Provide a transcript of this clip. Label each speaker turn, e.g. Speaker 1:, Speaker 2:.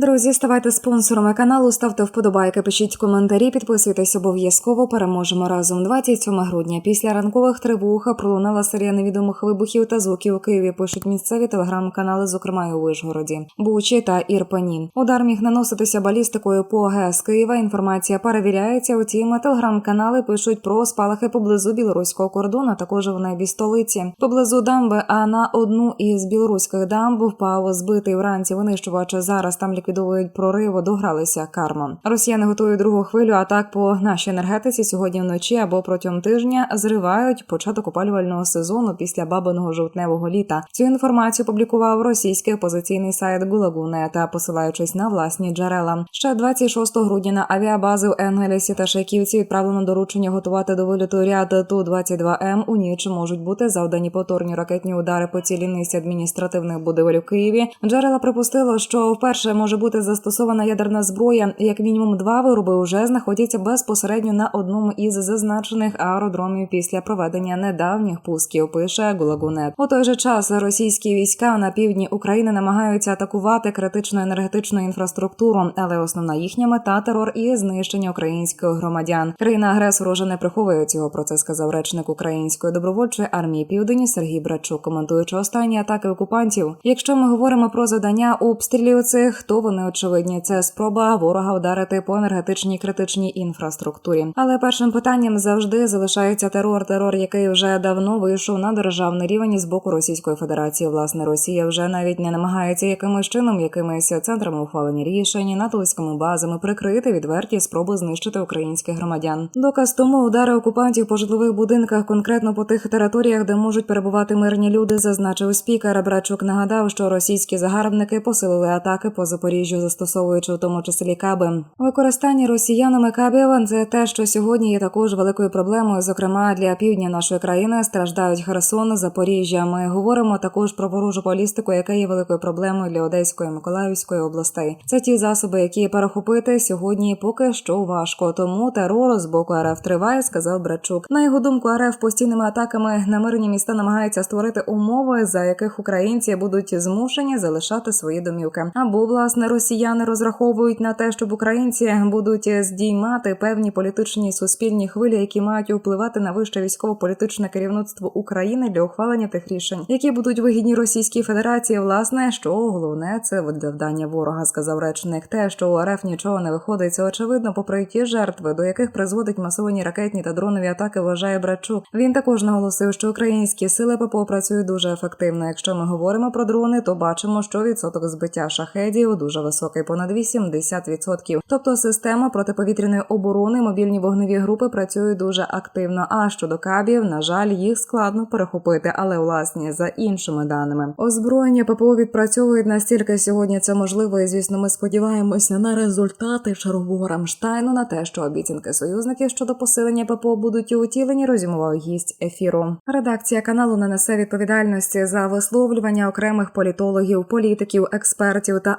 Speaker 1: Друзі, ставайте спонсорами каналу, ставте вподобайки, пишіть коментарі, підписуйтесь обов'язково. Переможемо разом. 27 грудня. Після ранкових тривог пролунала серія невідомих вибухів та звуків у Києві. Пишуть місцеві телеграм-канали, зокрема і у Вишгороді, Бучі та Ірпені. Удар міг наноситися балістикою по ГЕС Києва. Інформація перевіряється. Утім, телеграм-канали пишуть про спалахи поблизу білоруського кордону, також в небі столиці. Поблизу дамби, а на одну із білоруських дамб впав збитий вранці винищувач. Зараз там ліквідовують прорив, догралися карма. Росіяни готують другу хвилю атак по нашій енергетиці сьогодні вночі або протягом тижня зривають початок опалювального сезону після бабиного жовтневого літа. Цю інформацію публікував російський опозиційний сайт Гулагу.нет, посилаючись на власні джерела. Ще 26 грудня на авіабази в Енгелісі та Шайківці відправлено доручення готувати до виліту ряд ту 22 м У ніч можуть бути завдані повторні ракетні удари по цілій низці адміністративних будівель у Києві. Джерела припустило, що вперше може бути застосована ядерна зброя. Як мінімум, два вироби вже знаходяться безпосередньо на одному із зазначених аеродромів після проведення недавніх пусків. Пише Гулагунет. У той же час російські війська на півдні України намагаються атакувати критичну енергетичну інфраструктуру, але основна їхня мета терор і знищення українських громадян. Країна агресор уже не приховує цього. Про це сказав речник української добровольчої армії Південь Сергій Брачук, коментуючи останні атаки окупантів. Якщо ми говоримо про завдання обстрілів цих, то вони очевидні. Це спроба ворога вдарити по енергетичній критичній інфраструктурі. Але першим питанням завжди залишається терор. Терор, який вже давно вийшов на державний рівень з боку Російської Федерації. Власне, Росія вже навіть не намагається якимось чином, якимись центрами ухвалення рішень, натовськими базами прикрити відверті спроби знищити українських громадян. Доказ тому удари окупантів по житлових будинках, конкретно по тих територіях, де можуть перебувати мирні люди, зазначив спікер. Брачук нагадав, що російські загарбники посилили атаки по Запоріжжю, застосовуючи в тому числі каби. Використання росіянами кабів це те, що сьогодні є також великою проблемою. Зокрема, для півдня нашої країни страждають Херсон, Запоріжжя. Ми говоримо також про ворожу полістику, яка є великою проблемою для Одеської Миколаївської областей. Це ті засоби, які перехопити сьогодні поки що важко. Тому терор з боку РФ триває, сказав Брачук. На його думку, РФ постійними атаками на мирні міста намагається створити умови, за яких українці будуть змушені залишати свої домівки. Або власне росіяни розраховують на те, щоб українці будуть здіймати певні політичні суспільні хвилі, які мають впливати на вище військово-політичне керівництво України для ухвалення тих рішень, які будуть вигідні Російській Федерації. Власне, що головне це завдання ворога, сказав речник. Те, що у РФ нічого не виходить, це очевидно, попри ті жертви, до яких призводить масовані ракетні та дронові атаки. Вважає Брачук. Він також наголосив, що українські сили ППО працюють дуже ефективно. Якщо ми говоримо про дрони, то бачимо, що відсоток збиття шахедів дуже високий, понад 80%. Тобто система протиповітряної оборони, мобільні вогневі групи працюють дуже активно. А щодо кабів, на жаль, їх складно перехопити, але власне за іншими даними озброєння ППО відпрацьовують настільки сьогодні це можливо, і звісно, ми сподіваємося на результати чергового Рамштайну на те, що обіцянки союзників щодо посилення ППО будуть утілені. Розумував гість ефіру. Редакція каналу не несе відповідальності за висловлювання окремих політологів, політиків, експертів та